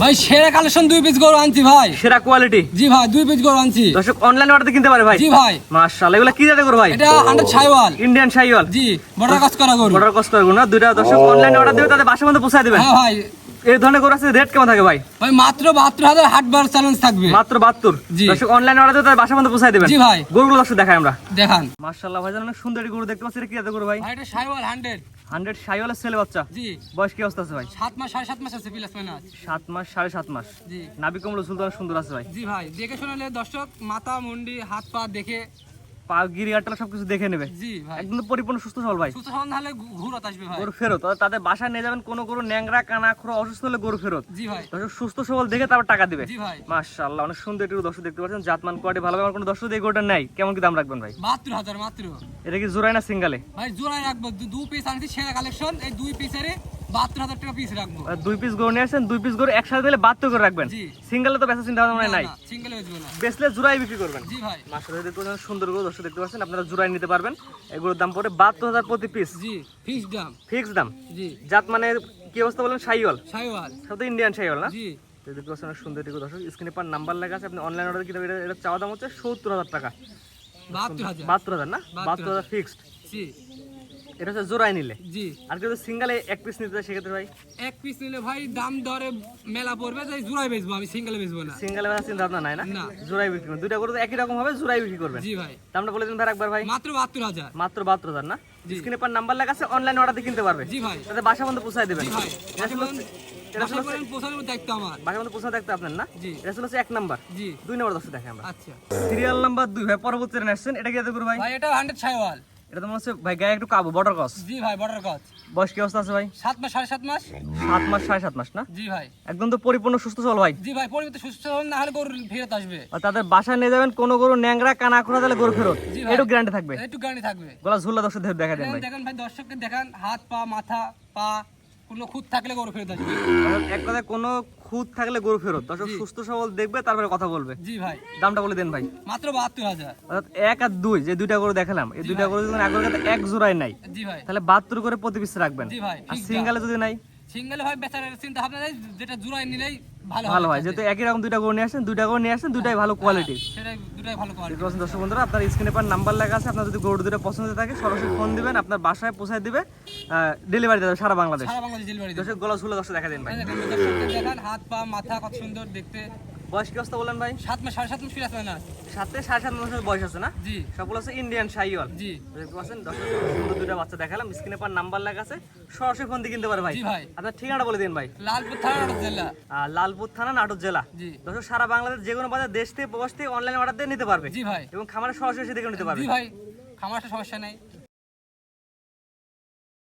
ভাই সেরা কালেকশন দুই পিস গরু আনছি ভাই। সেরা কোয়ালিটি জি ভাই দুই পিস গরু আনছি। দর্শক অনলাইন অর্ডার কিনতে পারে ভাই? জি ভাই। মাশাআল্লাহ এগুলা কি জাতে গরু ভাই? এটা আন্ডার ছাইওয়াল ইন্ডিয়ান ছাইওয়াল জি বর্ডার কাজ করা গরু। বড় কাজ করা গরু না? দুইটা দর্শক অনলাইন অর্ডার দিবে তাদের বাসা মধ্যে পৌঁছায় দিবেন। হ্যাঁ ভাই এই ধরনের গরু আছে রেট কেমন থাকে ভাই? ভাই মাত্র বাহাত্তর হাজার হাট বার চ্যালেঞ্জ থাকবে। মাত্র বাহাত্তর? জি। দর্শক অনলাইন অর্ডার তাদের বাসার মধ্যে পৌঁছায় দিবেন। জি ভাই। গরুগুলো দর্শক দেখাই আমরা। দেখান। মাশাআল্লাহ ভাই অনেক সুন্দর গরু দেখতে পাচ্ছি এটা কি গরু ভাই? ভাই এটা ছাইওয়াল হান্ড্রেড হান্ড্রেড শাইওয়ালের ছেলে বাচ্চা। জি। বয়স কি অবস্থা আছে ভাই? সাত মাস সাড়ে সাত মাস আছে প্লাস মাইনাস সাত মাস সাড়ে সাত মাস। জি। নাবি কমল সুলতান সুন্দর আছে ভাই। জি ভাই দেখে শোনালে দর্শক মাথা মুন্ডি হাত পা দেখে পা সবকিছু দেখে নেবে। জি ভাই। একদম পরিপূর্ণ সুস্থ সবল ভাই। সুস্থ সবল হলে ঘুরত আসবে ভাই। গরু ফেরত। তাদের বাসায় নিয়ে যাবেন কোনো গরু ন্যাংরা কানা খোড়া অসুস্থ হলে গরু ফেরত। জি ভাই। সুস্থ সবল দেখে তারপর টাকা দিবে। জি ভাই। মাশাআল্লাহ অনেক সুন্দর একটু দর্শক দেখতে পাচ্ছেন। জাতমান কোয়ালিটি ভালো। আমার কোনো দর্শক এই গরুটা নাই। কেমন কি দাম রাখবেন ভাই? হাজার মাত্র। এটা কি জোড়াই না সিঙ্গালে? ভাই জোড়ায় রাখব। দু- দু পিস আনছি সেরা কালেকশন এই দুই পিসের বাহাত্তর হাজার টাকা পিস রাখব। দুই পিস গরু নিয়ে আসছেন দুই পিস গরু একসাথে দিলে বাধ্য করে রাখবেন। সিঙ্গেলে তো বেচা চিন্তা ভাবনা নাই। সিঙ্গেল বেচবো না। বেচলে জোড়াই বিক্রি করবেন। জি ভাই। মাসালে দেখতে পাচ্ছেন সুন্দর গরু দর্শক দেখতে পাচ্ছেন আপনারা জোড়াই নিতে পারবেন। এগুলোর দাম পড়ে বাহাত্তর হাজার প্রতি পিস জি ফিক্স দাম। ফিক্স দাম। জি। জাত মানে কি অবস্থা বলেন? সাইওয়াল। সাইওয়াল। তো ইন্ডিয়ান সাইওয়াল না? জি। দেখতে পাচ্ছেন সুন্দর একটি দর্শক। স্ক্রিনে পার নাম্বার লেখা আছে আপনি অনলাইন অর্ডার কিনতে এটা এটা চাওয়া দাম হচ্ছে সত্তর হাজার টাকা। বাহাত্তর হাজার। বাহাত্তর হাজার না? বাহাত্তর হাজার। ফিক্সড জি। এটা হচ্ছে জোড়াই নিলে। জি। আর কেউ সিঙ্গেলে এক পিস নিতে চায় সেক্ষেত্রে ভাই? এক পিস নিলে ভাই দাম দরে মেলা পড়বে তাই জোড়ায় বেচবো আমি সিঙ্গেলে বেচবো না। সিঙ্গেলে বেচা চিন্তা ভাবনা নাই না। জোড়াই বিক্রি করবেন দুইটা তো একই রকম হবে জোড়াই বিক্রি করবেন। জি ভাই। দামটা বলে দিন ভাই একবার ভাই। মাত্র বাহাত্তর হাজার। মাত্র বাহাত্তর হাজার না? স্ক্রিনে পার নাম্বার লেখা আছে অনলাইন অর্ডার দিয়ে কিনতে পারবে। জি ভাই। তাদের বাসা বন্ধ পৌঁছায় দেবেন। জি ভাই। এটা পোষানোর দায়িত্ব আমার। বাসা বন্ধ আপনার না? জি। এটা ছিল এক নাম্বার জি। দুই নাম্বার দশটা দেখে আমরা। আচ্ছা। সিরিয়াল নাম্বার দুই ভাই পরবর্তী আসছেন এটা কি এত করব ভাই? ভাই এটা হান্ড্রেড ছাইওয়াল এটা তোমার হচ্ছে ভাই গায়ে একটু কাবু বর্ডার কস জি ভাই বর্ডার কস বয়স কি অবস্থা আছে ভাই? সাত মাস সাড়ে সাত মাস? সাত মাস সাড়ে সাত মাস না? জি ভাই। একদম তো পরিপূর্ণ সুস্থ সবল ভাই। জি ভাই পরিপূর্ণ সুস্থ চল না হলে গরু ফেরত আসবে। আর তাদের বাসায় নিয়ে যাবেন কোনো গরু ন্যাংরা কানা খোড়া তাহলে গরু ফেরত। একটু গ্যারান্টি থাকবে। একটু গ্যারান্টি থাকবে। গলা ঝুলা দর্শক দেখা দেন ভাই। দেখেন ভাই দর্শককে দেখান হাত পা মাথা পা। কোনো খুঁত থাকলে গরু ফেরত আসবে। এক কথায় কোনো খুঁত থাকলে গরু ফেরত। দর্শক সুস্থ সবল দেখবে তারপরে কথা বলবে। জি ভাই। দামটা বলে দেন ভাই। মাত্র বাহাত্তর হাজার। অর্থাৎ এক আর দুই যে দুইটা গরু দেখালাম এই দুইটা গরু যদি আগের কাছে এক জোড়াই নাই জি ভাই। তাহলে বাহাত্তর করে প্রতি পিস রাখবেন। জি ভাই আর সিঙ্গালে যদি নাই? সিঙ্গেল ভাই বেচার চিন্তা ভাবনা যেটা জোড়ায় নিলেই ভালো ভাই হয়। যেহেতু একই রকম দুইটা গরু নিয়ে আসেন দুইটা গরু নিয়ে আসেন দুইটাই ভালো কোয়ালিটি সেটাই দুটাই ভালো কোয়ালিটি দর্শক বন্ধুরা আপনার স্ক্রিনে পার নাম্বার লেখা আছে আপনার যদি গরু দুটো পছন্দ থাকে সরাসরি ফোন দিবেন আপনার বাসায় পৌঁছায় দিবে ডেলিভারি দেবে সারা বাংলাদেশ। সারা বাংলাদেশ ডেলিভারি দর্শক গলা ঝুলে দর্শক দেখা দিন ভাই। হাত পা মাথা কত সুন্দর দেখতে। বয়স কি অবস্থা বলেন ভাই? সাত মাস সাড়ে সাত মাস ফিরে আসবে না। সাথে সাড়ে সাত মাসের বয়স আছে না? জি। সবগুলো আছে ইন্ডিয়ান শাইওয়াল জি। দেখতে পাচ্ছেন সুন্দর দুইটা বাচ্চা দেখালাম। স্ক্রিনে পার নাম্বার লেখা আছে। সরাসরি ফোন দিয়ে কিনতে পারে ভাই। ভাই। আপনার ঠিকানাটা বলে দিন ভাই। লালপুর থানা জেলা। লালপুর থানা নাটোর জেলা। জি। দর্শক সারা বাংলাদেশ যে কোনো বাজার দেশ থেকে প্রবাস থেকে অনলাইন অর্ডার দিয়ে নিতে পারবে। জি ভাই। এবং খামারে সরাসরি এসে দেখে নিতে পারবে। জি ভাই। খামারটা সমস্যা নেই।